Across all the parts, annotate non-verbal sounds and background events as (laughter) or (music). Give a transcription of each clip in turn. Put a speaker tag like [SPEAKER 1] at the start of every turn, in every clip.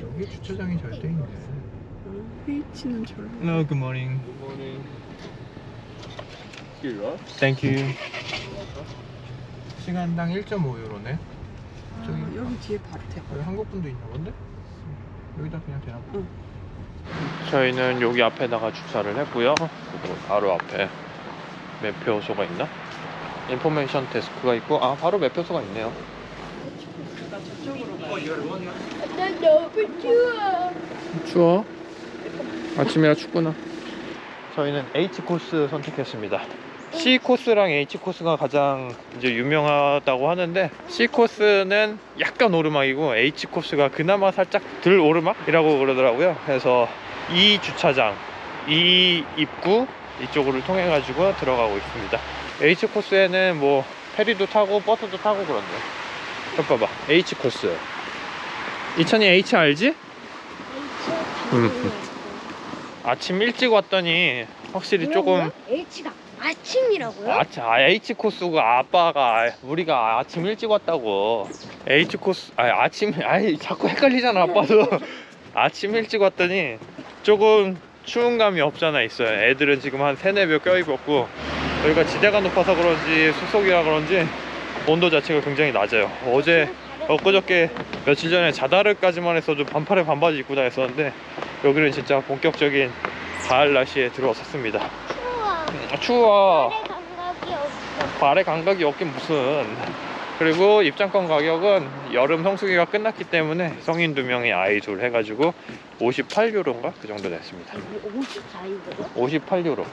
[SPEAKER 1] 여기 주차장이 잘 돼 있네.
[SPEAKER 2] H는 절로.
[SPEAKER 1] Hello, good morning.
[SPEAKER 3] Good morning. Here you are.
[SPEAKER 1] Thank you. 시간당 1.5유로네. 저기-
[SPEAKER 2] 아, 여기 뒤에 밭에.
[SPEAKER 1] 여기 한국 분도 있나 본데? 여기다 그냥 되나 봐.
[SPEAKER 2] 응.
[SPEAKER 3] 저희는 여기 앞에다가 주차를 했고요. 그리고 바로 앞에 매표소가 있나? 인포메이션 데스크가 있고 아 바로 매표소가 있네요.
[SPEAKER 2] 나 저쪽으로 가.
[SPEAKER 4] 난 너무 추워.
[SPEAKER 3] 추워? 아침이라 춥구나. 저희는 H 코스 선택했습니다. C 코스랑 H 코스가 가장 이제 유명하다고 하는데 C 코스는 약간 오르막이고 H 코스가 그나마 살짝 덜 오르막이라고 그러더라고요. 그래서 이 주차장, 이 입구 이쪽으로 통해 가지고 들어가고 있습니다. H 코스에는 뭐 페리도 타고 버스도 타고 그런데. 저 봐봐, H 코스. 이천이 H 알지? 음. 아침 일찍 왔더니 확실히 조금
[SPEAKER 4] H가 아침이라고요?
[SPEAKER 3] 아, 아, H 코스가 아빠가 우리가 아침 일찍 왔다고 H 코스 아 아침 아이 자꾸 헷갈리잖아 아빠도 (laughs) 아침 일찍 왔더니 조금 추운 감이 없잖아 있어요 애들은 지금 한 세네 별 껴입었고 여기가 지대가 높아서 그런지 수속이라 그런지 온도 자체가 굉장히 낮아요 어제 엊그저께 며칠 전에 자다르까지만 해서도 반팔에 반바지 입고 다녔었는데 여기는 진짜 본격적인 가을 날씨에 들어섰습니다.
[SPEAKER 4] 추워.
[SPEAKER 3] 아, 추워.
[SPEAKER 4] 발에 감각이 없어.
[SPEAKER 3] 발의 감각이 없긴 무슨. 그리고 입장권 가격은 여름 성수기가 끝났기 때문에 성인 두 명에 아이 둘 해가지고 58유로인가? 그 정도 됐습니다.
[SPEAKER 4] 54이거든?
[SPEAKER 3] 58유로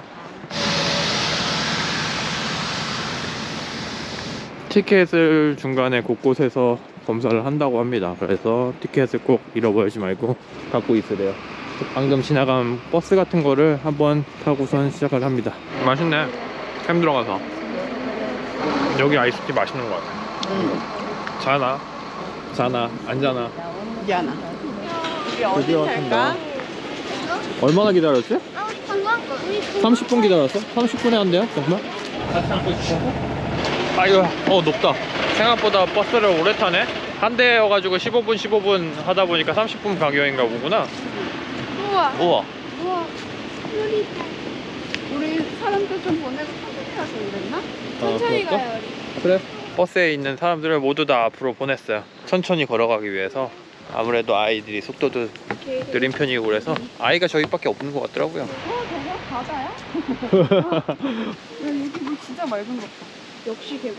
[SPEAKER 3] 티켓을 중간에 곳곳에서 검사를 한다고 합니다 그래서 티켓을 꼭 잃어버리지 말고 (laughs) 갖고 있으래요 방금 지나간 버스 같은 거를 한번 타고선 시작을 합니다 맛있네 햄 들어가서 여기 아이스티 맛있는 것 같아 자나 자나 앉아나
[SPEAKER 2] 미안아. 우리 어디
[SPEAKER 3] 드디어
[SPEAKER 2] 탈까?
[SPEAKER 3] 얼마나 기다렸지?
[SPEAKER 4] 아, 관광거.
[SPEAKER 3] 30분 기다렸어? 30분에 한대요? 정말? 아이고 어 높다 생각보다 버스를 오래 타네 한 대여가지고 15분 15분 하다 보니까 30분 가격인가 보구나
[SPEAKER 4] 우와.
[SPEAKER 3] 우와
[SPEAKER 4] 우와. 우리
[SPEAKER 2] 우리 사람들 좀 보내고 천천히 가서 그랬나?
[SPEAKER 4] 천천히
[SPEAKER 3] 그럴까?
[SPEAKER 4] 가요, 우리.
[SPEAKER 3] 그래 버스에 있는 사람들을 모두 다 앞으로 보냈어요 천천히 걸어가기 위해서 아무래도 아이들이 속도도. 느린 편이고 그래서 아이가 저기밖에 없는 것 같더라고요
[SPEAKER 2] 어, 저거 바다야? (laughs) 야, 여기 물 진짜 맑은 것 봐.
[SPEAKER 4] 역시 계곡.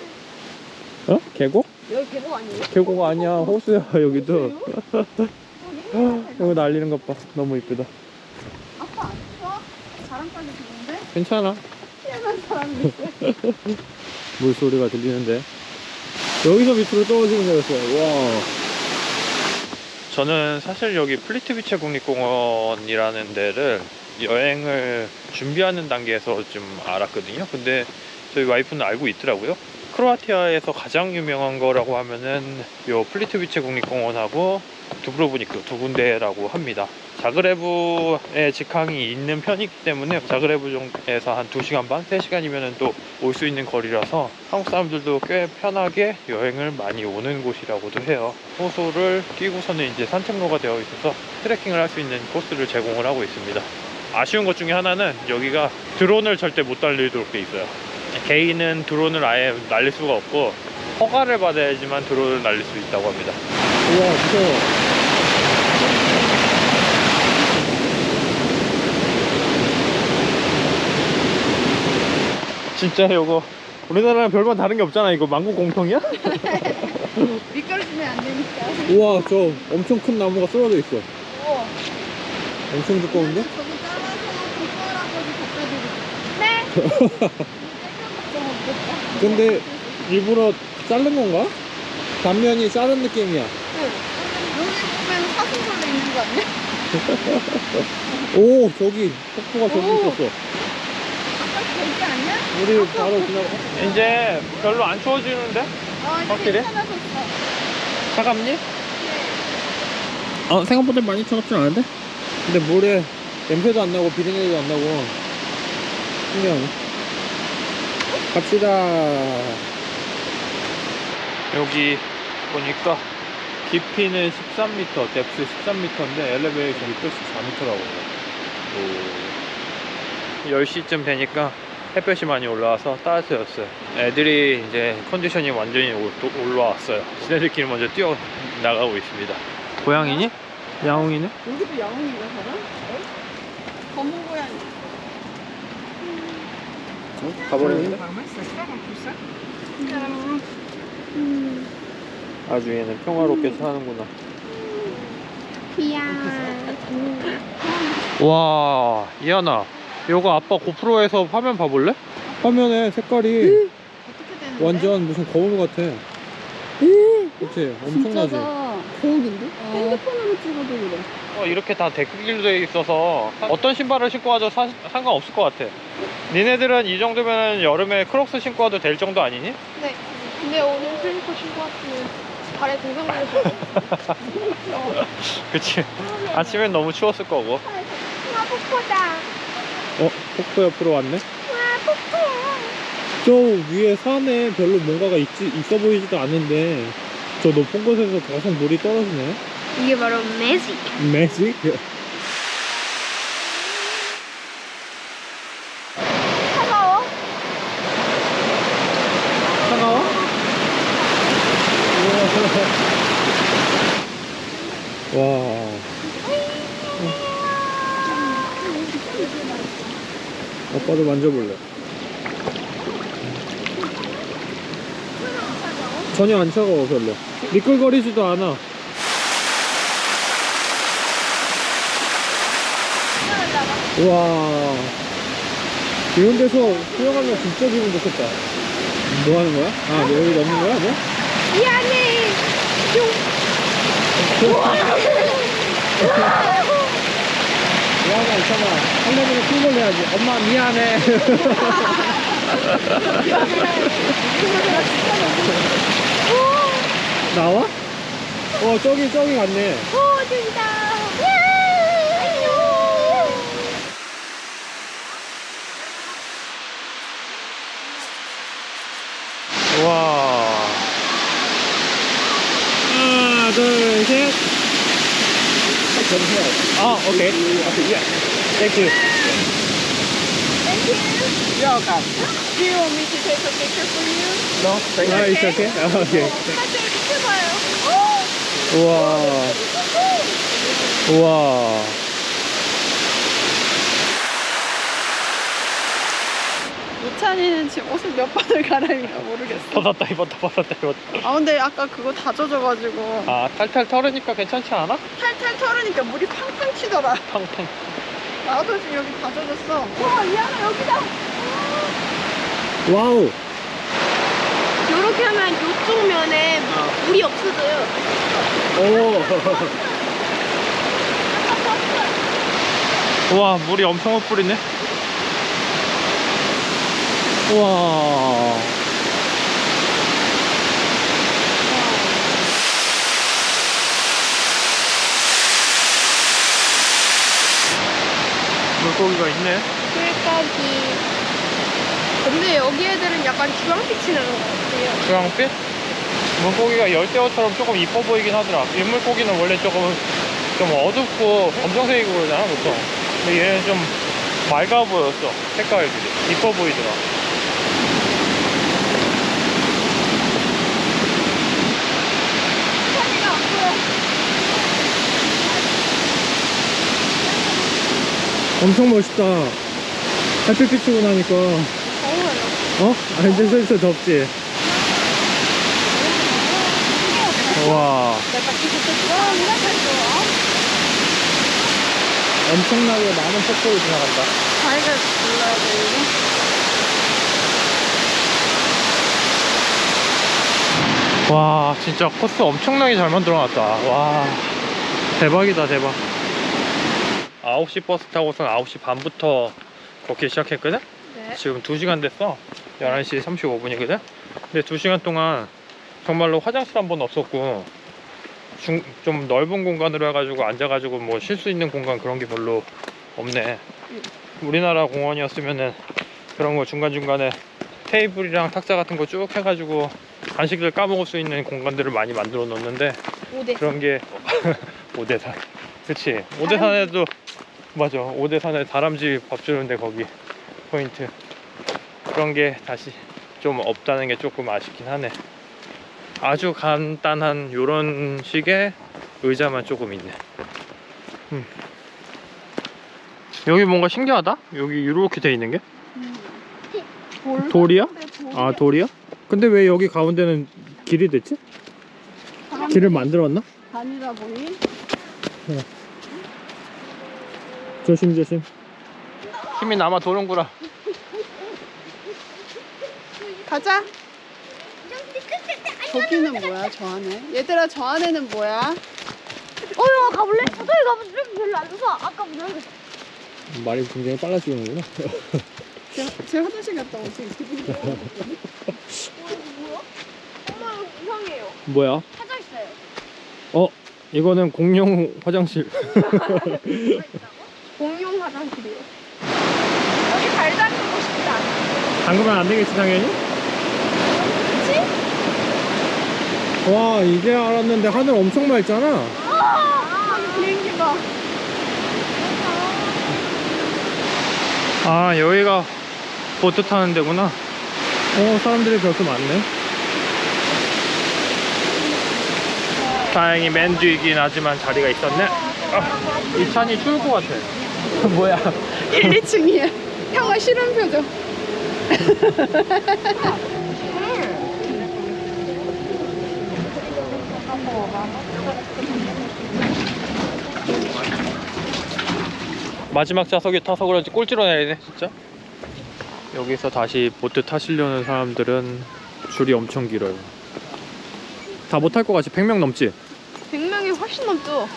[SPEAKER 3] 어? 계곡?
[SPEAKER 4] 여기 계곡 아니에요?
[SPEAKER 3] 계곡 아니야 호수야 여기도
[SPEAKER 2] 어, (laughs)
[SPEAKER 3] 이거 날리는 것 봐 너무 이쁘다
[SPEAKER 2] 아빠 안 추워? 바람까지 부는데?
[SPEAKER 3] 괜찮아
[SPEAKER 2] 사람이 있어. (laughs)
[SPEAKER 3] 물소리가 들리는데 여기서 밑으로 떨어지는 거였어요 와 저는 사실 여기 플리트 비체 국립공원이라는 데를 여행을 준비하는 단계에서 좀 알았거든요 근데 저희 와이프는 알고 있더라고요 크로아티아에서 가장 유명한 거라고 하면은 요 플리트비체 국립공원하고 두브로브니크 두 군데라고 합니다 자그레브에 직항이 있는 편이기 때문에 자그레브에서 한 2시간 반, 3시간이면 또 올 수 있는 거리라서 한국 사람들도 꽤 편하게 여행을 많이 오는 곳이라고도 해요. 호소를 끼고서는 이제 산책로가 되어 있어서 트레킹을 할 수 있는 코스를 제공을 하고 있습니다. 아쉬운 것 중에 하나는 여기가 드론을 절대 못 달리도록 돼 있어요. 개인은 드론을 아예 날릴 수가 없고 허가를 받아야지만 드론을 날릴 수 있다고 합니다. 우와 무서워. 진짜 이거 우리나라랑 별반 다른 게 없잖아 이거 망고 공통이야?
[SPEAKER 2] 미끄러지면 안 되니까.
[SPEAKER 3] 우와 저 엄청 큰 나무가 쓰러져 있어
[SPEAKER 2] 우와.
[SPEAKER 3] 엄청 두꺼운데?
[SPEAKER 2] 저기 잘라서 뒷바람 거기 갖다 드리고.
[SPEAKER 4] 네. (laughs)
[SPEAKER 3] 근데 일부러 자른 건가? 단면이 자른 느낌이야
[SPEAKER 2] 여기 보면 사슴벌레 있는 거 아니야? (laughs)
[SPEAKER 3] 오 저기 폭포가 저기
[SPEAKER 2] 오.
[SPEAKER 3] 있었어
[SPEAKER 2] 아까 저기 아니야?
[SPEAKER 3] 우리 바로 지나가 이제 별로 안 추워지는데?
[SPEAKER 2] 어, 이제
[SPEAKER 3] 확실해?
[SPEAKER 2] 괜찮아졌어.
[SPEAKER 3] 차갑니? 어 생각보다 많이 차갑진 않은데? 근데 물에 냄새도 안 나고 비린내도 안 나고 신기하네 갑시다 여기 보니까 깊이는 13m, 뎁스 13m인데 엘리베이션이 614m라고요. 10시쯤 되니까 햇볕이 많이 올라와서 따뜻해졌어요. 애들이 이제 컨디션이 완전히 올- 또 올라왔어요. 지네들끼리 먼저 뛰어 나가고 있습니다. 고양이니? 야옹이네?
[SPEAKER 2] 여기도 야옹인가 사람? 검은 고양이.
[SPEAKER 3] 가버렸는데?
[SPEAKER 4] 음,
[SPEAKER 3] 아주 얘는 평화롭게 사는구나.
[SPEAKER 4] 귀여워.
[SPEAKER 3] 와, 이하나. 이거 아빠 고프로에서 화면 봐볼래? 화면에 색깔이
[SPEAKER 2] 되는데?
[SPEAKER 3] 완전 무슨 거울 같아. 그치? 엄청나지?
[SPEAKER 2] 거울인데? 핸드폰으로 찍어도 그래.
[SPEAKER 3] 어, 이렇게 다 데크길로 돼 있어서 어떤 신발을 신고 와도 사- 상관없을 것 같아. 니네들은 이 정도면 여름에 크록스 신고 와도 될 정도 아니니?
[SPEAKER 4] 네. 근데 오늘 슬리퍼 신고 왔으면 발에 동상 걸려서. (laughs)
[SPEAKER 3] 그치? 아침엔 너무 추웠을 거고.
[SPEAKER 4] 와, 폭포다.
[SPEAKER 3] 어? 폭포 옆으로 왔네?
[SPEAKER 4] 와, 폭포.
[SPEAKER 3] 저 위에 산에 별로 뭔가가 있지, 있어 보이지도 않는데 저 높은 곳에서 계속 물이 떨어지네.
[SPEAKER 4] 이게 바로 매직.
[SPEAKER 3] 매직?
[SPEAKER 4] 차가워?
[SPEAKER 3] 차가워? 와. 아빠도 만져볼래. 전혀 안 차가워 별로. 미끌거리지도 않아. 와. 이런 데서 수영하면 진짜 기분 좋겠다. 뭐 하는 거야? 아, 여기 넣는 거야, 뭐?
[SPEAKER 4] 미안해.
[SPEAKER 3] 미안해, 있잖아. 하려면 큰 걸로 해야지. 엄마, 미안해. (laughs) 나와? 어, 저기, 저기 갔네.
[SPEAKER 4] 오. 안녕.
[SPEAKER 3] 와. 하나, 둘, 셋. 아, 오케이. 땡큐.
[SPEAKER 1] Welcome.
[SPEAKER 2] Do you want me to take a picture for you?
[SPEAKER 1] No, thank
[SPEAKER 3] 아,
[SPEAKER 1] you.
[SPEAKER 3] it's okay? 아, 오케이.
[SPEAKER 4] 사실 이렇게 봐요.
[SPEAKER 3] 우와. 우와.
[SPEAKER 2] 우찬이는 지금 옷을 몇 번을 갈아입나 모르겠어.
[SPEAKER 3] 벗었다, 입었다, 벗었다, 입었다.
[SPEAKER 2] 아 근데 아까 그거 다 젖어가지고
[SPEAKER 3] 아, 탈탈 털으니까 괜찮지 않아?
[SPEAKER 2] 탈탈 털으니까 물이 팡팡 치더라.
[SPEAKER 3] 팡팡.
[SPEAKER 2] 나도 지금 여기 다 젖었어. 와 미안해 여기다.
[SPEAKER 3] 와우.
[SPEAKER 4] 이렇게 하면 이쪽 면에 물이 없어져요.
[SPEAKER 3] 오. (laughs) 우와, 물이 엄청 흩뿌리네. 우와. 물고기가 있네.
[SPEAKER 4] 꿀꺽이. 근데 여기 애들은 약간 주황빛이 나는 것 같아요.
[SPEAKER 3] 주황빛? 물고기가 열대어처럼 조금 이뻐 보이긴 하더라. 일물고기는 원래 조금 좀 어둡고 검정색이고 그러잖아, 보통. 근데 얘는 좀 맑아 보였어. 색깔들이. 이뻐 보이더라. 엄청 멋있다. 햇빛 비추고 나니까. 어? 아, 이제 슬슬 덥지? 와. 엄청나게 많은 폭포를 지나간다.
[SPEAKER 2] 자기가 골라야 돼 이거.
[SPEAKER 3] 와, 진짜 코스 엄청나게 잘 만들어 놨다. 와, 대박이다, 대박. 9시 버스 타고선 9시 반부터 걷기 시작했거든?
[SPEAKER 4] 네.
[SPEAKER 3] 지금 2시간 됐어. 11시 35분이거든? 근데 2시간 동안 정말로 화장실 한 번 없었고, 중, 좀 넓은 공간으로 해가지고 앉아가지고 뭐 쉴 수 있는 공간 그런 게 별로 없네. 우리나라 공원이었으면은 그런 거 중간중간에 테이블이랑 탁자 같은 거 쭉 해가지고 간식을 까먹을 수 있는 공간들을 많이 만들어 놓는데
[SPEAKER 4] 오대.
[SPEAKER 3] 그런 게 (laughs) 오대산. 그치. 오대산에도 맞아. 오대산에 다람쥐 밥 주는데 거기 포인트. 그런 게 다시 좀 없다는 게 조금 아쉽긴 하네. 아주 간단한 요런 식의 의자만 조금 있네. 음. 여기 뭔가 신기하다? 여기 이렇게 돼 있는 게?
[SPEAKER 2] 돌
[SPEAKER 3] 돌이야?
[SPEAKER 2] 같은데 돌이
[SPEAKER 3] 아 돌이야? 근데 왜 여기 가운데는 길이 됐지? 길을 만들었나?
[SPEAKER 2] 다니다 보니
[SPEAKER 3] 조심 조심. 힘이 남아 도는구나.
[SPEAKER 2] 가자. 저기는 뭐야 저 안에? 얘들아 저 안에는 뭐야?
[SPEAKER 4] 어, 이거 가볼래? 저기 가면 별로 안 좋아. 아까 문
[SPEAKER 3] 말이 굉장히 빨라지는구나.
[SPEAKER 2] 제, 제 화장실 갔다 오지 (laughs) 기분이
[SPEAKER 4] 뭐야? 엄마 이거 이상해요.
[SPEAKER 3] 뭐야?
[SPEAKER 4] 찾아 있어요.
[SPEAKER 3] 어 이거는 공용 화장실 (laughs)
[SPEAKER 4] 공용 화장실이요. 여기 발 담그고 싶지 않아.
[SPEAKER 3] 담그면 안 되겠지 당연히? 와 이제 알았는데 하늘 엄청 맑잖아
[SPEAKER 2] 아 비행기 봐
[SPEAKER 3] 아 여기가 보트 타는 데구나 어 사람들이 벌써 많네 다행히 맨 뒤이긴 하지만 자리가 있었네. 아, 이 찬이 추울 것 같아. (laughs) 뭐야?
[SPEAKER 2] 1, 2층이야 형아 싫은 표정.
[SPEAKER 3] 마지막 좌석에 타서 그런지 꼴찌로 내리네 진짜. 여기서 다시 보트 타시려는 사람들은 줄이 엄청 길어요. 다못탈것 같지? 100명 넘지?
[SPEAKER 2] 100명이 훨씬 넘죠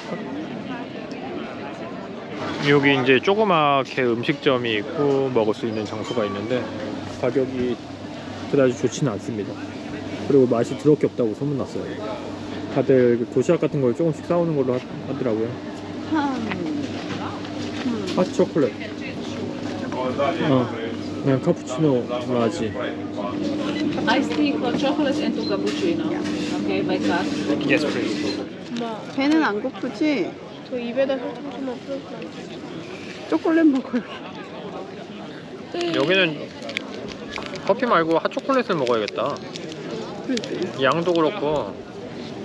[SPEAKER 3] 여기 이제 조그맣게 음식점이 있고 먹을 수 있는 장소가 있는데 가격이 그다지 좋지는 않습니다. 그리고 맛이 더럽게 없다고 소문났어요. 다들 그 도시락 같은 걸 조금씩 싸우는 걸로 하, 하더라고요. 핫 초콜릿. 어, 그냥 카푸치노 라지.
[SPEAKER 5] Iced tea, hot chocolate, and two cappuccino. Okay, by class.
[SPEAKER 3] Yes, please.
[SPEAKER 4] 엄마,
[SPEAKER 2] 배는 안 고프지?
[SPEAKER 4] 저 입에다 설탕 좀 없을까?
[SPEAKER 2] 초콜릿 먹어요
[SPEAKER 3] 여기는 커피 말고 핫 초콜릿을 먹어야겠다. 양도 그렇고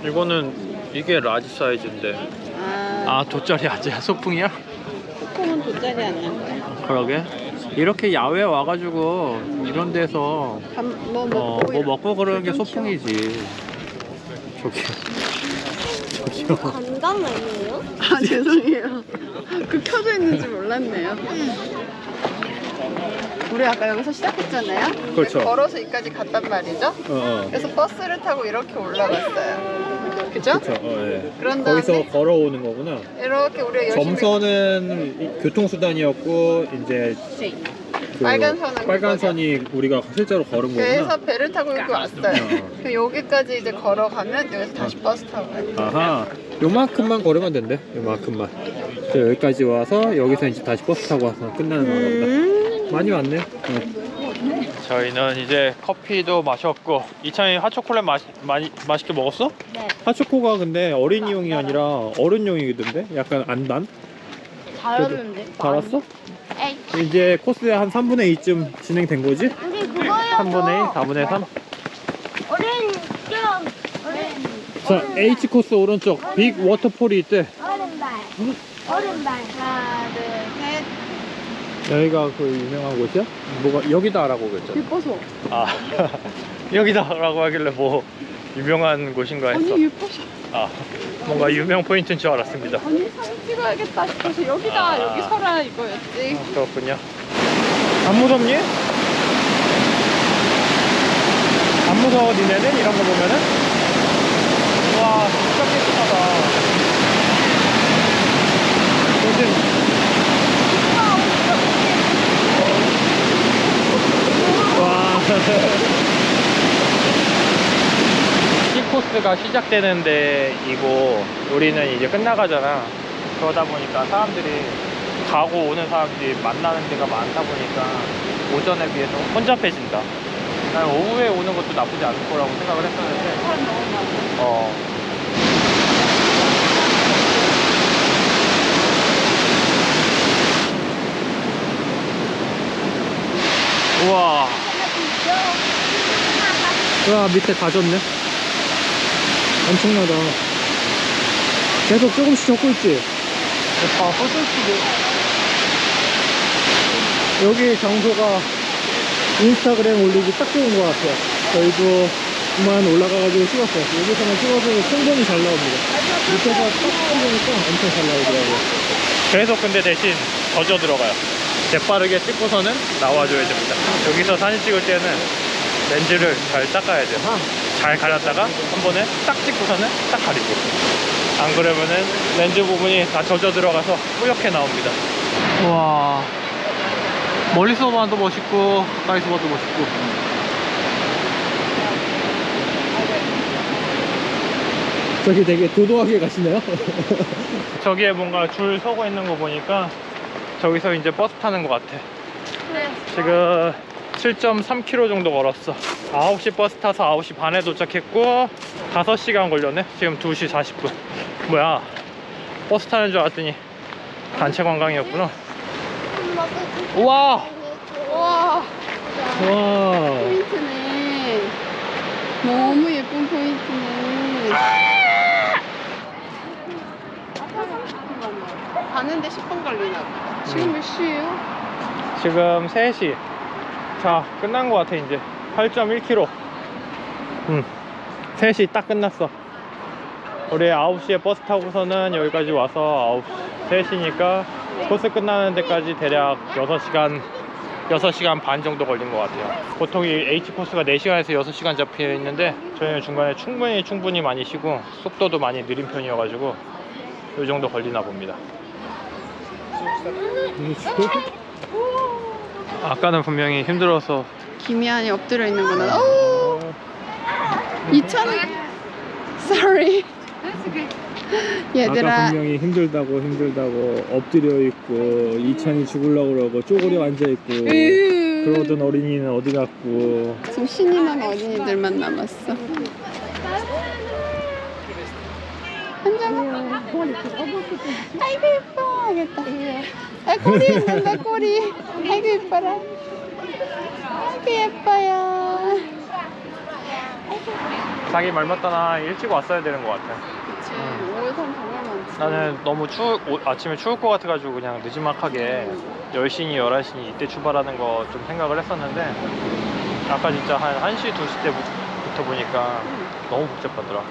[SPEAKER 3] 이거는 이게 라지 사이즈인데.
[SPEAKER 2] 아,
[SPEAKER 3] 아 돗자리 아재야 소풍이야?
[SPEAKER 2] 소풍은 돗자리 거야
[SPEAKER 3] 그러게 이렇게 야외 와가지고 이런 데서
[SPEAKER 2] 밥, 뭐
[SPEAKER 3] 어,
[SPEAKER 2] 먹고
[SPEAKER 3] 뭐 먹고 그러는 게
[SPEAKER 2] 그건
[SPEAKER 3] 소풍이지 저기 요 저기요
[SPEAKER 4] 관광 아니에요?
[SPEAKER 2] 아 죄송해요 그 켜져 있는지 몰랐네요 우리 아까 여기서 시작했잖아요
[SPEAKER 3] 그렇죠.
[SPEAKER 2] 걸어서 여기까지 갔단 말이죠
[SPEAKER 3] 어, 어.
[SPEAKER 2] 그래서 버스를 타고 이렇게 올라갔어요 그죠?
[SPEAKER 3] 그렇죠 어, 예.
[SPEAKER 2] 그런
[SPEAKER 3] 거기서
[SPEAKER 2] 다음에
[SPEAKER 3] 걸어오는 거구나
[SPEAKER 2] 이렇게 우리가 열심히
[SPEAKER 3] 점선은 이- 교통수단이었고 이제 그
[SPEAKER 2] 빨간 선은
[SPEAKER 3] 빨간
[SPEAKER 2] 그거죠.
[SPEAKER 3] 선이 우리가 실제로 걸은
[SPEAKER 2] 그래서
[SPEAKER 3] 거구나
[SPEAKER 2] 배를 타고 여기 왔어요
[SPEAKER 3] 어.
[SPEAKER 2] 그럼 여기까지 이제 걸어가면 여기서 다시 버스 타고 가요
[SPEAKER 3] 아하 요만큼만 걸으면 된대 요만큼만 그래서 여기까지 와서 여기서 이제 다시 버스 타고 와서 끝나는 건가 보다 많이 왔네. 저희는 이제 커피도 마셨고 이찬이 핫초콜릿 마시, 많이 맛있게 먹었어?
[SPEAKER 4] 네.
[SPEAKER 3] 핫초코가 근데 어린이용이 아니라 어른용이던데? 약간 안 단?
[SPEAKER 4] 잘했는데.
[SPEAKER 3] 달았어? 이제 코스의 한 3분의 2쯤 진행된 거지?
[SPEAKER 4] 우리 그거요.
[SPEAKER 3] 3분의 2, 4분의 3?
[SPEAKER 4] 어른 좀 어른
[SPEAKER 3] 자, H 코스 오른쪽 빅 워터폴이 있대.
[SPEAKER 4] 어른발 어른발 하나 둘 셋
[SPEAKER 3] 여기가 그 유명한 곳이야? 뭐가 여기다라고 그랬잖아.
[SPEAKER 2] 예뻐서
[SPEAKER 3] 아 (laughs) 여기다라고 하길래 뭐 유명한 곳인가 했어.
[SPEAKER 2] 아니 예뻐서
[SPEAKER 3] 아 뭔가 유명 포인트인 줄 알았습니다.
[SPEAKER 2] 아니 사진 찍어야겠다 싶어서 여기다
[SPEAKER 3] 아.
[SPEAKER 2] 여기 서라 이거였지
[SPEAKER 3] 어, 그렇군요. 안 무섭니? 안 무서워 니네는 이런 거 보면은? 와 진짜 깨끗하다. 요즘 (laughs) 와. 코스가 시작되는 데이고 우리는 이제 끝나가잖아. 그러다 보니까 사람들이 가고 오는 사람들이 만나는 데가 많다 보니까 오전에 비해서 혼잡해진다. 난 오후에 오는 것도 나쁘지 않을 거라고 생각을 했었는데. 사람 너무 많아. 어. 우와 아, 아, 아. 우와 밑에 다 졌네. 엄청나다. 계속 조금씩 젖고 있지? 다 쏟을수도 여기 장소가 인스타그램 올리기 딱 좋은 것 같아요 저희도 그만 올라가가지고 찍었어요 여기서만 찍어도 충분히 잘 나옵니다. 밑에서 딱 찍으니까 엄청 잘 나오더라고요. 계속 근데 대신 젖어 들어가요. 재빠르게 찍고서는 나와줘야 됩니다. 여기서 사진 찍을 때는 렌즈를 잘 닦아야 돼요 잘 가렸다가 한 번에 딱 찍고서는 딱 가리고. 안 그러면은 렌즈 부분이 다 젖어 들어가서 뿌옇게 나옵니다. 와. 멀리서 봐도 멋있고 가까이서 봐도 멋있고. 저기 되게 도도하게 가시네요. (laughs) 저기에 뭔가 줄 서고 있는 거 보니까 저기서 이제 버스 타는 것 같아.
[SPEAKER 4] 네.
[SPEAKER 3] 지금 7.3km 정도 걸었어. 9시 버스 타서 9시 반에 도착했고 5시간 걸렸네. 지금 2시 40분. 뭐야? 버스 타는 줄 알았더니 단체 관광이었구나. 우와!
[SPEAKER 2] 와
[SPEAKER 3] 와!
[SPEAKER 2] 포인트네. 너무 예쁜 포인트네. 가는데 10분 걸리나? 봐. 지금 몇 시예요?
[SPEAKER 3] 지금 3시 자 끝난 것 같아 이제. 8.1km 음 3시 딱 끝났어. 우리 9시에 버스 타고서는 여기까지 와서 9, 3시니까 코스 끝나는 데까지 대략 6시간 6시간 반 정도 걸린 것 같아요. 보통 이 H코스가 4시간에서 6시간 잡혀 있는데 저희는 중간에 충분히 충분히 많이 쉬고 속도도 많이 느린 편이어가지고 이 정도 걸리나 봅니다 아까는 분명히 힘들어서
[SPEAKER 2] 김희안이 엎드려 있는구나. 오! 2천 Sorry. 얘들아.
[SPEAKER 1] 분명히 힘들다고 힘들다고 엎드려 있고 이찬이 죽으려고 그러고 쪼그려 앉아 있고
[SPEAKER 2] 으.
[SPEAKER 1] 그러던 어린이는 어디 갔고
[SPEAKER 2] 지금 신이 난 어린이들만 남았어. 앉아봐. 아이고 예뻐 하겠다. 아 꼬리 있는다 꼬리. 아이고 예뻐라. 아이고 예뻐요.
[SPEAKER 3] 자기 말 맞다나 일찍 왔어야 되는 것 같아
[SPEAKER 2] 그치. 5월 3 정말 많지.
[SPEAKER 3] 나는 너무 추 오- 아침에 추울 것 같아가지고 그냥 늦지막하게 10시니 11시니 이때 출발하는 거 좀 생각을 했었는데 아까 진짜 한 1시 2시 때부터 보니까 너무 복잡하더라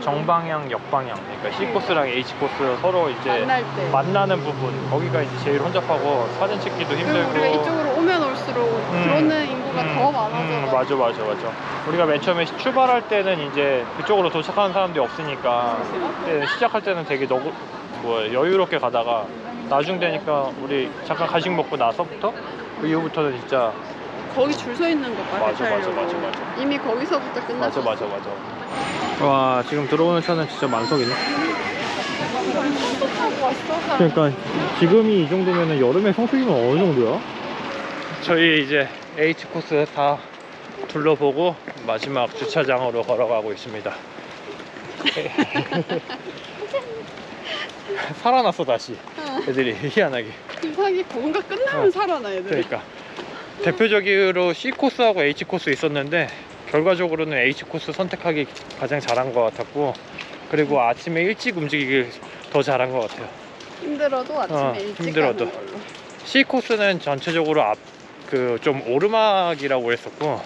[SPEAKER 3] 정방향 역방향 그러니까 C코스랑 H코스 서로 이제
[SPEAKER 2] 만날 때.
[SPEAKER 3] 만나는 부분 거기가 이제 제일 혼잡하고 사진 찍기도
[SPEAKER 2] 그리고
[SPEAKER 3] 힘들고
[SPEAKER 2] 우리가 이쪽으로 오면 올수록 들어오는 인구가
[SPEAKER 3] 음,
[SPEAKER 2] 더 많아져.
[SPEAKER 3] 음, 맞아 맞아 맞아 우리가 맨 처음에 시- 출발할 때는 이제 그쪽으로 도착하는 사람들이 없으니까 그때 시작할 때는 되게 너무 뭐 여유롭게 가다가 나중 되니까 우리 잠깐 간식 먹고 나서부터 그 이후부터는 진짜
[SPEAKER 2] 거기 줄 서 있는 거 봐.
[SPEAKER 3] 맞아, 맞아. 맞아, 맞아.
[SPEAKER 2] 이미 거기서부터
[SPEAKER 3] 맞아
[SPEAKER 2] 끝났어.
[SPEAKER 3] 맞아 맞아 와 지금 들어오는 차는 진짜 만석이네. 그러니까 지금이 이 정도면 여름에 성수기는 어느 정도야? 저희 이제 H 코스 다 둘러보고 마지막 주차장으로 걸어가고 있습니다. (laughs) 살아났어 다시 애들이 희한하게.
[SPEAKER 2] 이상하게 뭔가 끝나면
[SPEAKER 3] 어.
[SPEAKER 2] 살아나 애들.
[SPEAKER 3] 그러니까 대표적으로 C 코스하고 H 코스 있었는데 결과적으로는 H 코스 선택하기 가장 잘한 것 같았고 그리고 아침에 일찍 움직이기 더 잘한 것 같아요.
[SPEAKER 2] 힘들어도 아침에
[SPEAKER 3] 어,
[SPEAKER 2] 일찍
[SPEAKER 3] 힘들어도.
[SPEAKER 2] 가는 걸로.
[SPEAKER 3] C 코스는 전체적으로 앞 그 좀 오르막이라고 했었고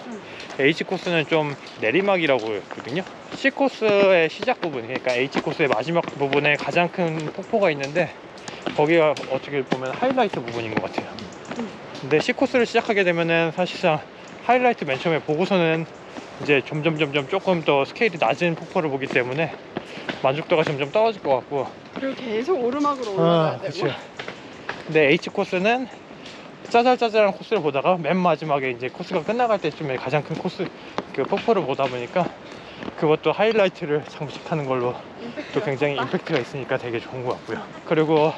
[SPEAKER 3] H 코스는 좀 내리막이라고 했거든요. C 코스의 시작 부분, 그러니까 H 코스의 마지막 부분에 가장 큰 폭포가 있는데 거기가 어떻게 보면 하이라이트 부분인 것 같아요. 근데 C 코스를 시작하게 되면은 사실상 하이라이트 맨 처음에 보고서는 이제 점점 점점 조금 더 스케일이 낮은 폭포를 보기 때문에 만족도가 점점 떨어질 것 같고
[SPEAKER 2] 그리고 계속 오르막으로 올라가야
[SPEAKER 3] 아,
[SPEAKER 2] 되고.
[SPEAKER 3] 그치. 근데 H 코스는 짜잘짜잘한 코스를 보다가 맨 마지막에 이제 코스가 끝나갈 때쯤에 가장 큰 코스 그 폭포를 보다 보니까 그것도 하이라이트를 장식하는 걸로 또 굉장히 임팩트가 있으니까 되게 좋은 것 같고요. 그리고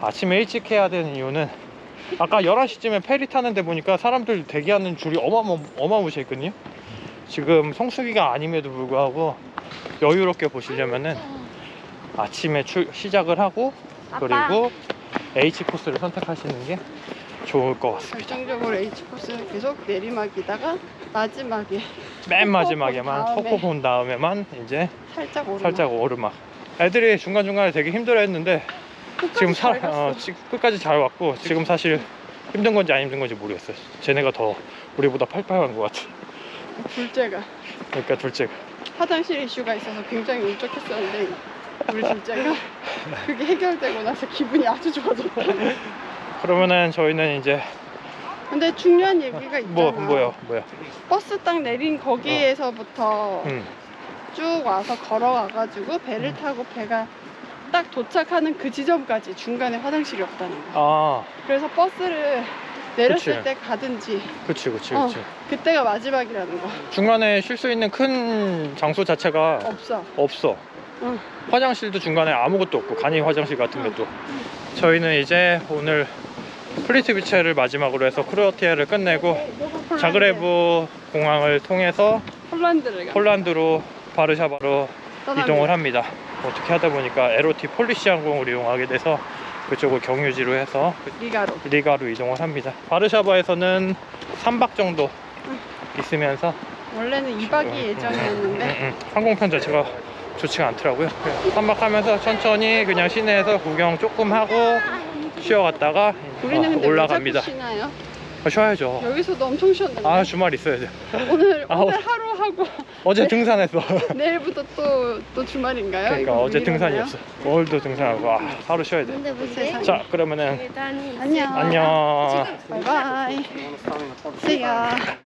[SPEAKER 3] 아침에 일찍 해야 되는 이유는 아까 11시쯤에 페리 타는데 보니까 사람들 대기하는 줄이 어마어마, 어마무시했거든요. 지금 성수기가 아님에도 불구하고 여유롭게 보시려면은 아침에 출, 시작을 하고 그리고 H 코스를 선택하시는 게 좋을 것 같습니다.
[SPEAKER 2] 결정적으로 H 코스는 계속 내리막이다가 마지막에
[SPEAKER 3] 맨 마지막에만. 폭포 본 다음에만 이제
[SPEAKER 2] 살짝 오르막.
[SPEAKER 3] 살짝 오르막. 애들이 중간 중간에 되게 힘들어했는데 지금 사,
[SPEAKER 2] 잘. 어,
[SPEAKER 3] 지- 끝까지 잘 왔고 지금 사실 힘든 건지 안 힘든 건지 모르겠어요. 쟤네가 더 우리보다 팔팔한 것 같아.
[SPEAKER 2] 둘째가
[SPEAKER 3] 그러니까 둘째가
[SPEAKER 2] 화장실 이슈가 있어서 굉장히 울적했었는데 우리 둘째가 그게 해결되고 나서 기분이 아주 좋아졌다.
[SPEAKER 3] 그러면은 저희는 이제
[SPEAKER 2] 근데 중요한 얘기가 있잖아.
[SPEAKER 3] 뭐 뭐요 뭐요?
[SPEAKER 2] 버스 딱 내린 거기에서부터
[SPEAKER 3] 음.
[SPEAKER 2] 쭉 와서 걸어가가지고 배를 타고 배가 딱 도착하는 그 지점까지 중간에 화장실이 없다는 거야.
[SPEAKER 3] 아,
[SPEAKER 2] 그래서 버스를 내렸을
[SPEAKER 3] 그치.
[SPEAKER 2] 때 가든지
[SPEAKER 3] 그치 그치
[SPEAKER 2] 어.
[SPEAKER 3] 그치.
[SPEAKER 2] 그때가 마지막이라는 거.
[SPEAKER 3] 중간에 쉴 수 있는 큰 장소 자체가
[SPEAKER 2] 없어.
[SPEAKER 3] 없어.
[SPEAKER 2] 응.
[SPEAKER 3] 화장실도 중간에 아무것도 없고 간이 화장실 같은 것도. 저희는 이제 오늘 플리트 비체를 마지막으로 해서 크로아티아를 끝내고 자그레브 공항을 통해서
[SPEAKER 2] 폴란드를 가.
[SPEAKER 3] 폴란드로 바르샤바로
[SPEAKER 2] 떠납니다.
[SPEAKER 3] 이동을 합니다. 어떻게 하다 보니까 에로티 폴리시 항공을 이용하게 돼서 그쪽을 경유지로 해서
[SPEAKER 2] 리가로.
[SPEAKER 3] 리가로 이동을 합니다. 바르샤바에서는 3박 정도 있으면서
[SPEAKER 2] 원래는 2박이 예정이었는데
[SPEAKER 3] 음, 음. 항공편 자체가 좋지가 않더라고요. 3박 하면서 천천히 그냥 시내에서 구경 조금 하고 쉬어갔다가
[SPEAKER 2] 우리는
[SPEAKER 3] 어,
[SPEAKER 2] 근데
[SPEAKER 3] 올라갑니다.
[SPEAKER 2] 왜 자꾸 쉬나요?
[SPEAKER 3] 어, 쉬어야죠.
[SPEAKER 2] 여기서도 엄청 쉬었는데
[SPEAKER 3] 아 주말 있어야 돼.
[SPEAKER 2] 오늘 (laughs)
[SPEAKER 3] 아,
[SPEAKER 2] 오늘
[SPEAKER 3] 어.
[SPEAKER 2] 하루 하고
[SPEAKER 3] 어제 등산했어. (laughs)
[SPEAKER 2] 내일부터 또 또 주말인가요?
[SPEAKER 3] 그러니까 어제? 등산이었어. 오늘도 등산하고 아, 하루 쉬어야 돼.
[SPEAKER 2] 세상에.
[SPEAKER 3] 자 그러면은
[SPEAKER 2] 안녕.
[SPEAKER 3] 안녕.
[SPEAKER 2] 바이바이. See ya.